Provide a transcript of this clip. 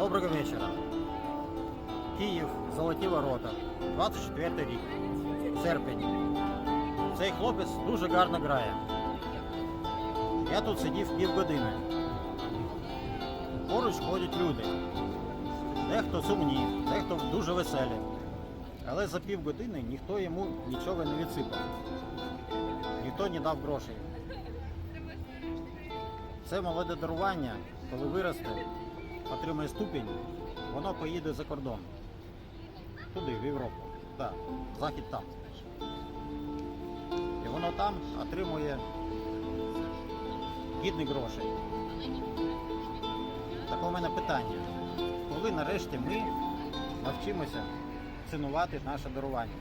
Доброго вечора. Київ, Золоті Ворота, 24 рік, серпень. Цей хлопець дуже гарно грає. Я тут сидів півгодини. Поруч ходять люди. Дехто сумні, дехто дуже веселі. Але за півгодини ніхто йому нічого не відсипав. Ніхто не дав грошей. Це молоде дарування, коли виросте, отримає ступінь, воно поїде за кордон. Туди, в Європу. Так, захід там. І воно там отримує гідних грошей. Так у мене питання. Коли нарешті ми навчимося цінувати наше дарування?